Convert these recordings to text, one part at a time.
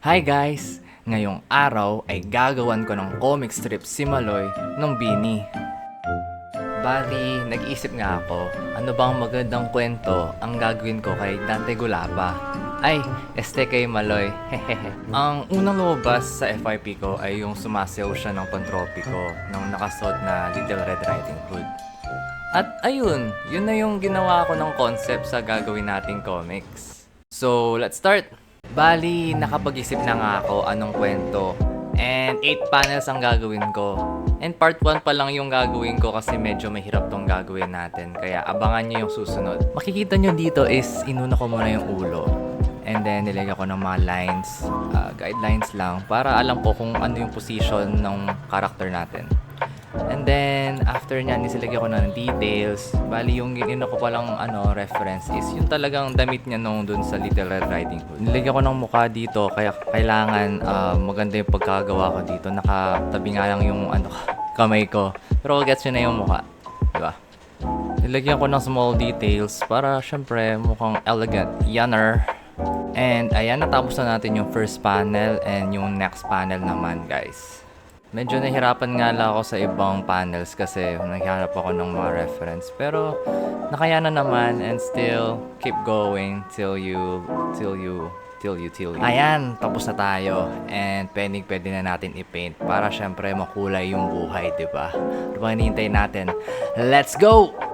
Hi guys! Ngayong araw ay gagawan ko ng comic strip si Maloy ng Bini. Bali, nag-isip nga ako, ano bang magandang kwento ang gagawin ko kay Dante Gulapa? Ay, este kay Maloy. Ang unang lumabas sa FYP ko ay yung sumasayaw siya ng pantropiko ng nakasuot na Little Red Riding Hood. At ayun, yun na yung ginawa ko ng concept sa gagawin nating comics. So, let's start! Bali, nakapag-isip na nga ako anong kwento. And 8 panels ang gagawin ko. And part 1 pa lang yung gagawin ko kasi medyo mahirap tong gagawin natin. Kaya abangan nyo yung susunod. Makikita nyo dito is inuna ko muna yung ulo. And then nilagyan ko ng mga lines, uh, guidelines lang para alam ko kung ano yung position ng character natin. And then, after nyan, nisilagyan ko na ng details. Bali, yung ginino ko palang ano, reference is yung talagang damit niya nung dun sa Little Red Riding Hood. Nilagyan ko ng mukha dito, kaya kailangan ah, maganda yung pagkagawa ko dito. Nakatabi nga lang yung ano, kamay ko. Pero gets nyo na yung mukha. Diba? Nilagyan ko ng small details para syempre mukhang elegant. Yanner. And ayan, natapos na natin yung first panel and yung next panel naman, guys. Medyo nahirapan nga lang ako sa ibang panels kasi naghanap ako ng mga reference. Pero nakayanan naman and still keep going till you, till you, till you, till you. Ayan, tapos na tayo. And pwede, pwede na natin i-paint para syempre makulay yung buhay, di ba? Ano hinihintay natin? Let's go!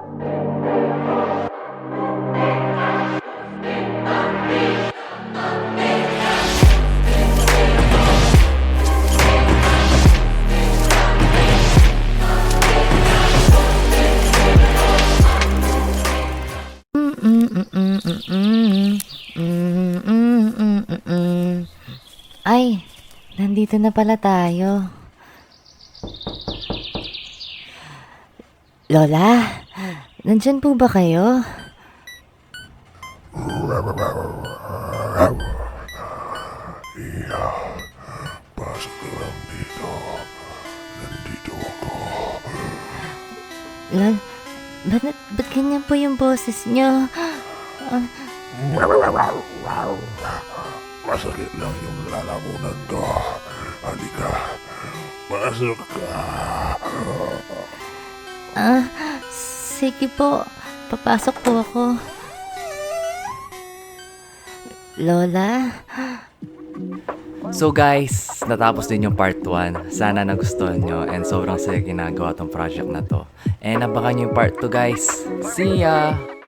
Ay, nandito na pala tayo. Lola, nandyan po ba kayo? Pasok ka lang dito. Nandito ako. Lol, ba't, ba't ganyan po yung boses nyo? Masakit lang yung lalamunan ko. Halika. Pasok ka. Ah, sige po. Papasok po ako. Lola, So guys, natapos din yung part 1. Sana nagustuhan nyo and sobrang saya ginagawa tong project na to. And abangan nyo yung part 2 guys. See ya!